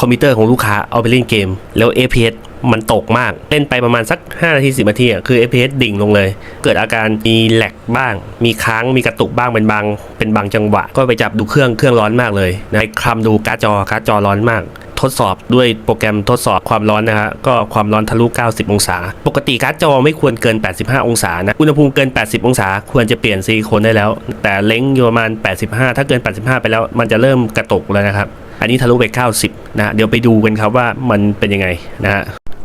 คอมพิวเตอร์ของลูกค้าเอาไปเล่นเกม แล้ว FPS มันตกมาก เล่นไปประมาณสัก 5 นาที 10 นาทีอะคือ FPS ดิ่งลงเลย เกิดอาการมีแหลกบ้าง มีค้างมีกระตุกบ้างเป็นบาง เป็นบางจังหวะ ก็ไปจับดูเครื่องเครื่องร้อนมากเลยนะคลำดูการ์ดจอการ์ดจอร้อนมาก ทดสอบด้วยโปรแกรมทดสอบความร้อนนะฮะก็ความร้อนทะลุ 90 องศา ปกติการ์ดจอไม่ควรเกิน 85 องศานะอุณหภูมิเกิน 80 องศา ควรจะเปลี่ยนซิลิโคนได้แล้ว แต่เล้งอยู่ประมาณ 85 ถ้าเกิน 85 ไปแล้วมันจะเริ่มกระตุกแล้วนะครับ อันนี้ทะลุไป 90นะฮะเดี๋ยวไปดูกันครับว่ามันเป็นยังไงนะฮะ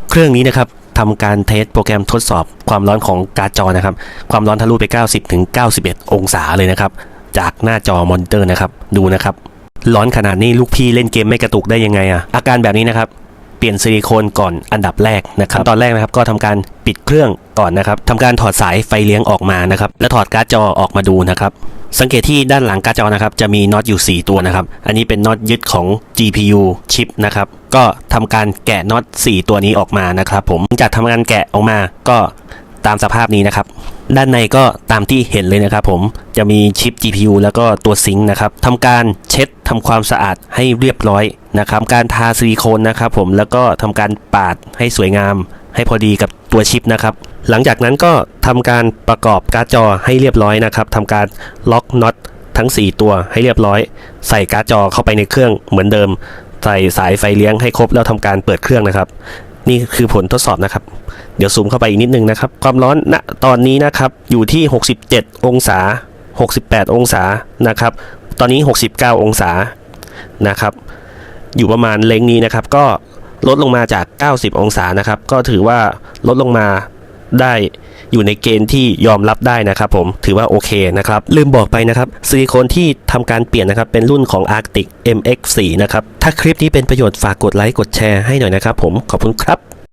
เครื่องนี้นะครับทำการเทสโปรแกรมทดสอบความร้อนของการ์ดจอนะครับ ความร้อนทะลุไป 90ถึง91 องศาเลยนะครับ จากหน้าจอมอนิเตอร์นะครับ ดูนะครับ ร้อนขนาดนี้ลูกพี่เล่นเกมไม่กระตุกได้ยังไงอะอาการแบบนี้นะครับ เปลี่ยนซิลิโคนก่อนอันดับแรกนะครับ ตอนแรกนะครับก็ทำการปิดเครื่องก่อนนะครับทำการถอดสายไฟเลี้ยงออกมานะครับ แล้วถอดการ์ดจอออกมาดูนะครับ สังเกตที่ด้านหลังการ์ดจอนะครับจะมีน็อตอยู่ 4 ตัวนะครับ อันนี้เป็นน็อตยึดของ GPU ชิปนะครับ ก็ทำการแกะน็อต 4 ตัวนี้ออกมานะครับผมหลังจากทำการแกะออกมาก็ตามสภาพนี้นะครับ ด้านในก็ตามที่เห็นเลยนะครับผมจะมีชิป GPU แล้วก็ตัวซิงค์นะครับทำการเช็ดทำความสะอาดให้เรียบร้อยนะครับ การทาซิลิโคนนะครับผมแล้วก็ทำการปาดให้สวยงาม ให้พอดีกับตัวชิปนะครับ หลังจากนั้นก็ทำการประกอบการ์ดจอให้เรียบร้อยนะครับทำการล็อกน็อตทั้ง 4 ตัวให้เรียบร้อย ใส่การ์ดจอเข้าไปในเครื่องเหมือนเดิม ใส่สายไฟเลี้ยงให้ครบแล้วทำการเปิดเครื่องนะครับ นี่คือผลทดสอบนะครับ เดี๋ยวซูมเข้าไปอีกนิดนึงนะครับ ความร้อนณตอนนี้นะครับอยู่ที่ 67 องศา 68 องศานะครับ ตอนนี้ 69 องศานะครับ อยู่ประมาณเลงนี้นะครับ ก็ลดลงมาจาก 90 องศานะครับ ก็ถือว่าลดลงมา ได้อยู่ในเกณฑ์ที่ยอมรับได้นะครับผมถือว่าโอเคนะครับ ลืมบอกไปนะครับซิลิโคนที่ทำการเปลี่ยนนะครับ เป็นรุ่นของ Arctic MX4 นะครับ ถ้าคลิปนี้เป็นประโยชน์ฝากกดไลค์กดแชร์ให้หน่อยนะครับผมขอบคุณครับ